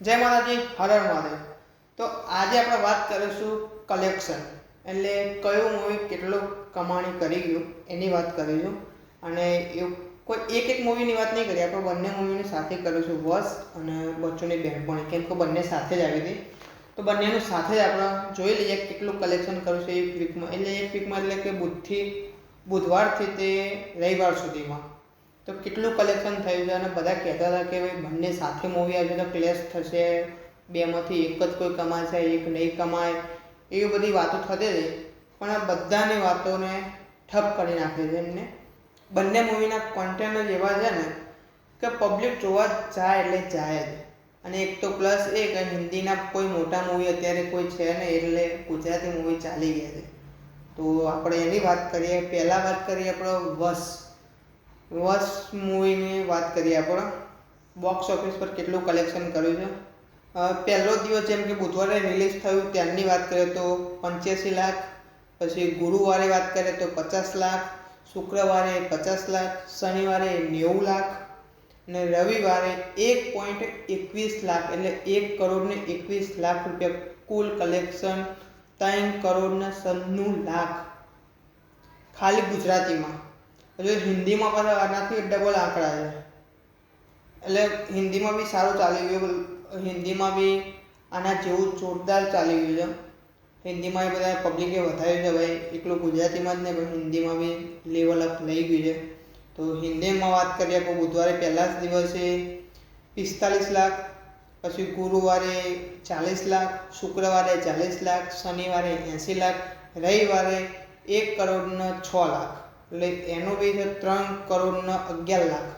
જય માતાજી હરર મહાદેવ. તો આજે આપણે વાત કરીશું કલેક્શન એટલે કયું મૂવી કેટલું કમાણી કરી ગયું એની વાત કરીશું. અને એવું કોઈ એક એક મૂવીની વાત નહીં કરીએ, આપણે બંને મૂવીની સાથે કરીશું. વસ અને બચ્ચોની બહેનપણી કેમ કે બંને સાથે જ આવી હતી. તો બંનેનું સાથે જ આપણે જોઈ લઈએ કેટલું કલેક્શન કરું છું એક વીકમાં એટલે એક વીકમાં એટલે કે બુધથી બુધવારથી તે રવિવાર સુધીમાં. તો કેટલું કલેક્શન થયું છે અને બધા કહેતા હતા કે ભાઈ બંને સાથે મૂવી આવશે તો ક્લેશ થશે. બેમાંથી એક જ કોઈ કમાશે, એક નહીં કમાય. એવી બધી વાતો થતી હતી. પણ આ બધાની વાતોને ઠપ કરી નાખે છે એમને. બંને મૂવીના કોન્ટેન્ટ જ એવા છે ને કે પબ્લિક જોવા જાય એટલે જાય જ. અને એક તો પ્લસ એ કે હિન્દીના કોઈ મોટા મૂવી અત્યારે કોઈ છે ને એટલે ગુજરાતી મૂવી ચાલી ગયા છે. તો આપણે એની વાત કરીએ, પહેલાં વાત કરીએ આપણે વસ. વસ મૂવીની વાત કરીએ આપણે બોક્સ ઓફિસ પર કેટલું કલેક્શન કર્યું છે? પહેલો દિવસ જેમ કે બુધવારે રિલીઝ થયું, ત્યારની વાત કરીએ તો પંચ્યાસી લાખ, પછી ગુરુવારે વાત કરીએ તો પચાસ લાખ, શુક્રવારે પચાસ લાખ, શનિવારે નેવું લાખ અને રવિવારે એક પોઈન્ટ એકવીસ લાખ, એટલે એક કરોડ ને એકવીસ લાખ રૂપિયા કુલ કલેક્શન ત્રણ કરોડ ને સન્નું લાખ. ખાલી ગુજરાતીમાં. હજુ હિન્દીમાં પાછા આનાથી ડબલ આંકડા છે. એટલે હિન્દીમાં બી સારું ચાલી ગયું હિન્દીમાં બી આના જેવું જોરદાર ચાલી ગયું છે. હિન્દીમાં એ બધા પબ્લિકે વધાર્યું છે ભાઈ. એકલું ગુજરાતીમાં જ નહીં, પણ હિન્દીમાં બી લેવલ અપ લઈ ગયું છે. તો હિન્દીમાં વાત કરીએ તો બુધવારે પહેલા જ દિવસે પિસ્તાલીસ લાખ, પછી ગુરુવારે ચાલીસ લાખ, શુક્રવારે ચાલીસ લાખ, શનિવારે એંસી લાખ, રવિવારે એક કરોડના છ લાખ. એટલે એનો બી છે ત્રણ કરોડના અગિયાર લાખ.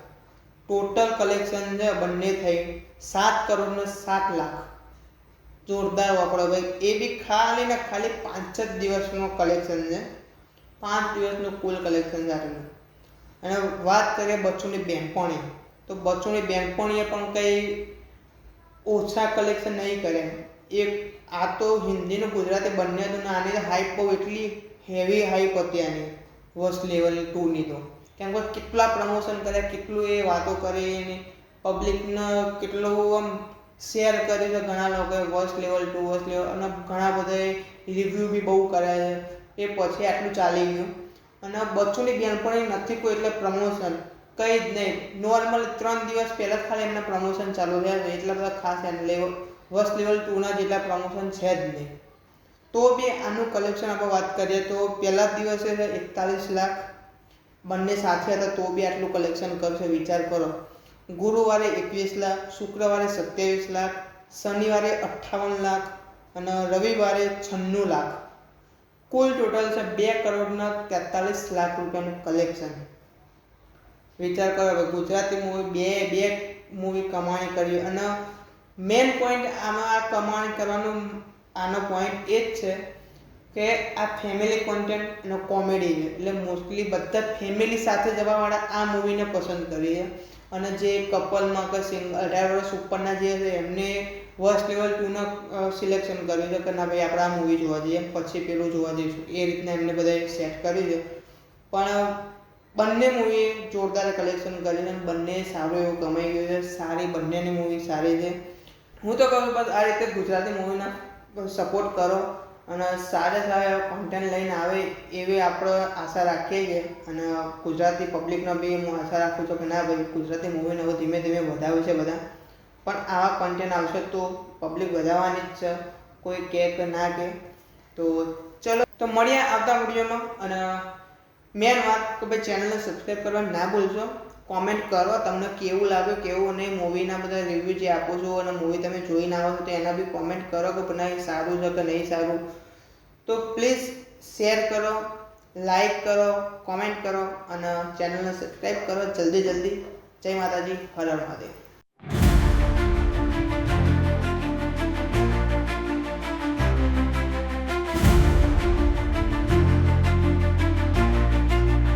ટોટલ કલેક્શન છે બંને થઈ સાત કરોડના સાત લાખ. જોરદાર વાપરો ભાઈ. એ બી ખાલી ને ખાલી પાંચ જ દિવસનું કલેક્શન છે. પાંચ દિવસનું કુલ કલેક્શન છે આટલું. અને વાત કરીએ બચ્ચુની બેનપણી તો બચ્ચુની બેનપણીએ પણ કંઈ ઓછા કલેક્શન નહીં કરે એક, આ તો હિન્દીનું ગુજરાતી બંને હતું નાની હાઈપ બહુ એટલી હેવી હાઈપ હતી આની. વર્સ્ટ લેવલ ટુની તો કેમ કે કેટલા પ્રમોશન કર્યા, કેટલું એ વાતો કરી એની પબ્લિકને કેટલું આમ શેર કર્યું છે ઘણા લોકોએ worst level to worst level અને ઘણા બધાએ રિવ્યૂ બી બહુ કર્યા છે. એ પછી આટલું ચાલી ગયું. અને બચ્ચુની બેનપણી નથી કોઈ એટલે પ્રમોશન કંઈ જ નહીં. નોર્મલ ત્રણ દિવસ પહેલાં જ ખાલી એમના પ્રમોશન ચાલુ થયા છે. એટલા બધા ખાસ એમ લેવલ વર્સ્ટ લેવલ ટુના જેટલા પ્રમોશન છે જ નહીં. તો બી આનું કલેક્શન આપણે વાત કરીએ તો પહેલા જ દિવસે એકતાલીસ લાખ બંને સાથે હતા, તો બી આટલું કલેક્શન કરશે, વિચાર કરો. ગુરુવારે એકવીસ લાખ, શુક્રવારે સત્યાવીસ લાખ, શનિવારે અઠ્ઠાવન લાખ અને રવિવારે છન્નું લાખ. કુલ ટોટલ છે બે કરોડના તેતાલીસ લાખ રૂપિયાનું કલેક્શન વિચાર કરો હવે ગુજરાતી મૂવી બે બે મૂવી કમાણી કરી અને મેઇન પોઈન્ટ આમાં કમાણી કરવાનું આનો પોઈન્ટ એ જ છે કે આ ફેમિલી કોન્ટેન્ટ અને કોમેડી છે. એટલે મોસ્ટલી બધા ફેમિલી સાથે જવાવાળા આ મૂવીને પસંદ કરી છે અને જે કપલમાં કે સિંગલ અઢાર વર્ષ ઉપરના જે છે, એમને વર્સ્ટ લેવલ ટુનો સિલેક્શન કર્યું છે કે ના ભાઈ આપણે આ મૂવી જોવા જઈએ, પછી પેલું જોવા જઈશું. એ રીતના એમને બધાએ સેટ કર્યું છે. પણ બંને મૂવી જોરદાર કલેક્શન કરીને બંને સારું એવું કમાઈ ગયું છે. સારી બંનેની મૂવી સારી છે. હું તો કહું બસ આ રીતે ગુજરાતી મૂવીના સપોર્ટ કરો અને સારા સારા કોન્ટેન્ટ લઈને આવે એવી આપણે આશા રાખીએ છીએ. અને ગુજરાતી પબ્લિકનો બી હું આશા રાખું છું કે ના ભાઈ, ગુજરાતી મૂવીને હવે ધીમે ધીમે વધાવે છે બધા. પણ આવા કોન્ટેન્ટ આવશે તો પબ્લિક વધારવાની જ છે. કોઈ કહે કે ના કહે તો ચલો, તો મળીએ આવતા વિડીયોમાં અને મેન વાત કે ભાઈ ચેનલને સબસ્ક્રાઈબ કરવા ના ભૂલશો. કોમેન્ટ કરો, તમને કેવું લાગ્યું, કેવું અને મૂવીના બધા રિવ્યૂ જે આપો છો અને મૂવી તમે જોઈને આવો છો, તો એના બી કોમેન્ટ કરો કે નહીં સારું છે કે નહીં સારું. તો પ્લીઝ શેર કરો લાઈક કરો કોમેન્ટ કરો અને ચેનલને સબસ્ક્રાઈબ કરો. જલ્દી જલ્દી. જય માતાજી. હર હર મહાદેવ.